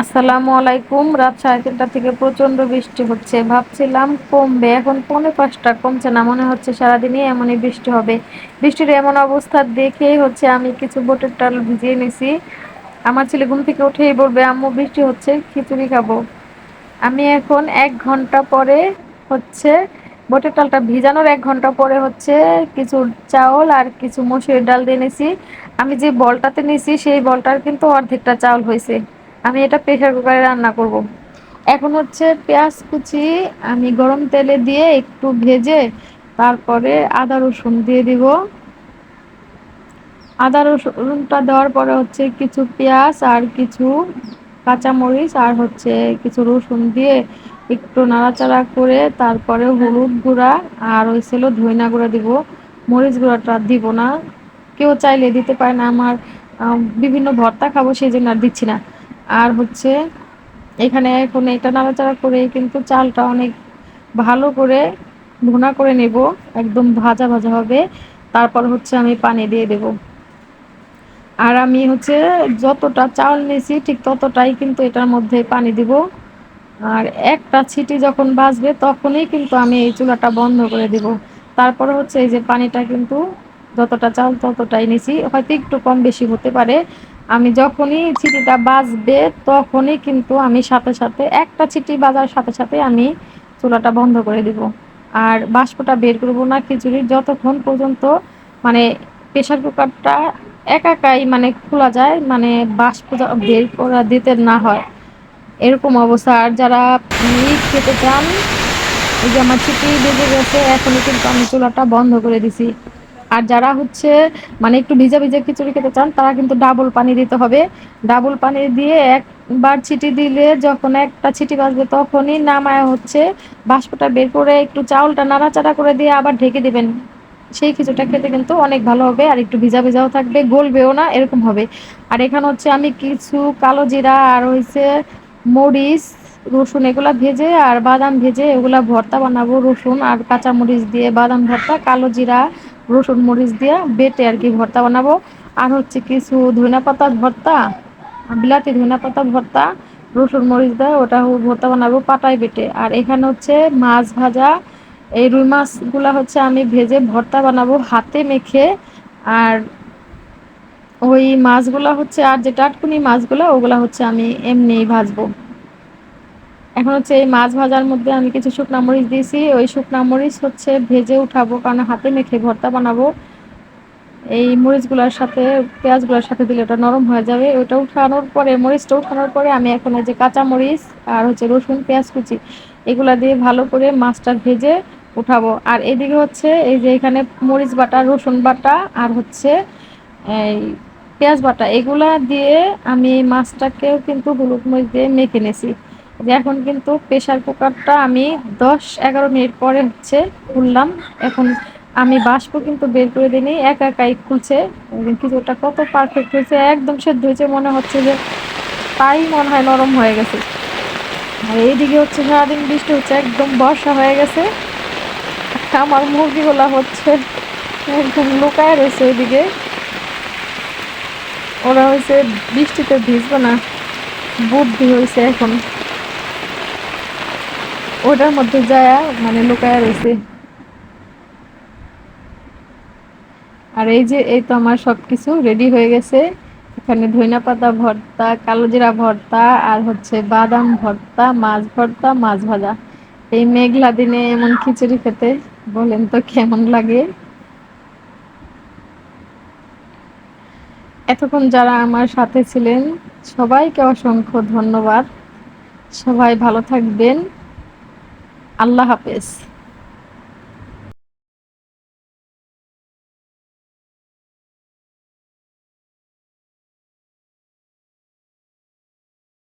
আসসালামু আলাইকুম। রাত সাড়ে তিনটা থেকে প্রচণ্ড বৃষ্টি হচ্ছে। ভাবছিলাম কমবে, এখন পৌনে পাঁচটা, কমছে না, মনে হচ্ছে সারাদিনই এমনই বৃষ্টি হবে। বৃষ্টির এমন অবস্থা দেখেই হচ্ছে আমি কিছু বোটের টাল ভিজিয়ে নিছি। আমার ছেলে ঘুম থেকে উঠেই বলবে, আম্মু, বৃষ্টি হচ্ছে, খিচুড়ি খাব। আমি এখন এক ঘণ্টা পরে হচ্ছে বোটের ডালটা ভিজানোর এক ঘণ্টা পরে হচ্ছে কিছু চাউল আর কিছু মসুরের ডাল দিয়ে নিছি। আমি যে বলটাতে নিছি, সেই বলটার কিন্তু অর্ধেকটা চাউল হয়েছে। আমি এটা প্রেশার কুকারে রান্না করব। এখন হচ্ছে পেঁয়াজ কুচি আমি গরম তেলে দিয়ে একটু ভেজে তারপরে আদা রসুন দিয়ে দিব। আদা রসুনটা দেওয়ার পরে হচ্ছে কিছু পেঁয়াজ আর কিছু কাঁচামরিচ আর হচ্ছে কিছু রসুন দিয়ে একটু নাড়াচাড়া করে তারপরে হলুদ গুঁড়া আর হয়েছিল ধইনা গুঁড়া দিব। মরিচ গুঁড়াটা দিব না। কেউ চাইলে দিতে পারে না, আমার বিভিন্ন ভর্তা খাব সেই জন্য আর দিচ্ছি না। আর হচ্ছে এখানে এখন এটা নাড়াচাড়া করে কিন্তু চালটা অনেক ভালো করে ভুনা করে নেব, একদম ভাজা ভাজা হবে। তারপর হচ্ছে আমি পানি দিয়ে দেব। আর আমি হচ্ছে যতটা চাল নিয়েছি ঠিক ততটাই কিন্তু এটার মধ্যে পানি দিব। আর একটা ছিটি যখন বাজবে তখনই কিন্তু আমি এই চুলাটা বন্ধ করে দিব। তারপরে হচ্ছে এই যে পানিটা কিন্তু যতটা চাল ততটাই নিছি হয়তো একটু কম বেশি হতে পারে। আমি যখনই ছিটিটা বাজবে, তখনই কিন্তু আমি সাথে সাথে, একটা ছিটি বাজার সাথে সাথে আমি চুলাটা বন্ধ করে দিব। আর বাষ্পটা বের করব না, খিচুড়ির যতক্ষণ পর্যন্ত মানে প্রেশার কুকারটা একাকাই মানে খোলা যায় মানে বাষ্প বের করা দিতে না হয়, এরকম অবস্থা। আর যারা মিট খেতে চান, এই যে আমার ছিটি বেজে গেছে, এখনই কিন্তু আমি চুলাটা বন্ধ করে দিছি। আর যারা হচ্ছে মানে একটু ভিজা ভিজা খিচুড়ি খেতে চান, তারা কিন্তু ডাবল পানি দিতে হবে। ডাবল পানি দিয়ে একবার ছিটি দিলে যখন একটা ছিটি বাজবে তখনই নামায় হচ্ছে বাষ্পটা বের করে একটু চাউলটা নাড়াচাড়া করে দিয়ে আবার ঢেকে দিবেন। সেই খিচুড়িটা খেতে কিন্তু অনেক ভালো হবে আর একটু ভিজা ভিজাও থাকবে, গলবেও না, এরকম হবে। আর এখানে হচ্ছে আমি কিছু কালো জিরা আর হয়েছে মরিচ, রসুন এগুলা ভেজে আর বাদাম ভেজে এগুলা ভর্তা বানাবো। রসুন আর কাঁচামরিচ দিয়ে বাদাম ভর্তা, কালো জিরা রসুন মরিচ দিয়ে বেটে আর কি ভর্তা বানাবো। আর হচ্ছে কিছু ধনিয়া পাতার ভর্তা, বিলাতি ধনিয়া পাতা ভর্তা, রসুন মরিচ দেয় ওটা ভর্তা বানাবো পাটায় বেটে। আর এখানে হচ্ছে মাছ ভাজা, এই রুই মাছগুলা হচ্ছে আমি ভেজে ভর্তা বানাবো হাতে মেখে। আর ওই মাছগুলা হচ্ছে আর যে টাটকুনি মাছগুলো, ওগুলা হচ্ছে আমি এমনিই ভাজবো। এখন হচ্ছে এই মাছ ভাজার মধ্যে আমি কিছু শুকনা মরিচ দিয়েছি। ওই শুকনা মরিচ হচ্ছে ভেজে উঠাবো, কারণ হাতে মেখে ভর্তা বানাবো। এই মরিচগুলোর সাথে, পেঁয়াজগুলোর সাথে দিলে ওটা নরম হয়ে যাবে। ওটা উঠানোর পরে, মরিচটা উঠানোর পরে আমি এখন এই যে কাঁচা মরিচ আর হচ্ছে রসুন, পেঁয়াজ কুচি, এগুলা দিয়ে ভালো করে মাছটা ভেজে উঠাবো। আর এদিকে হচ্ছে এই যে এখানে মরিচ বাটা, রসুন বাটা আর হচ্ছে এই পেঁয়াজ বাটা, এগুলা দিয়ে আমি মাছটাকেও কিন্তু হলুদ মরিচ দিয়ে মেখে নিয়েছি। যে এখন কিন্তু প্রেশার কুকারটা আমি দশ এগারো মিনিট পরে হচ্ছে খুললাম। এখন আমি বাষ্প কিন্তু বের করে দিইনি, একা একাই খুলছে। কিছুটা কত পারফেক্ট হয়েছে, একদম সেদ্ধ হয়েছে, মনে হচ্ছে যে তাই মনে হয় নরম হয়ে গেছে। আর এইদিকে হচ্ছে সারাদিন বৃষ্টি হচ্ছে, একদম বর্ষা হয়ে গেছে। আমার মুরগিগুলো হচ্ছে একদম লুকায় রয়েছে ওইদিকে ওরা হয়েছে বৃষ্টিতে ভিজবে না, বুদ্ধি হয়েছে এখন। ওটার মধ্যে যায় মানে লুকায় রয়েছে আর এই যে, এই তো আমার সব কিছু রেডি হয়ে গেছে। এখানে ধইনা পাতা ভর্তা কালো জিরা ভর্তা, আর হচ্ছে বাদাম ভর্তা, মাছ ভর্তা, মাছ ভাজা। এই মেঘলা দিনে এমন খিচুড়ি খেতে, বলেন তো কেমন লাগে? এতক্ষণ যারা আমার সাথে ছিলেন, সবাইকে অসংখ্য ধন্যবাদ। সবাই ভালো থাকবেন। আল্লাহ হাফেজ।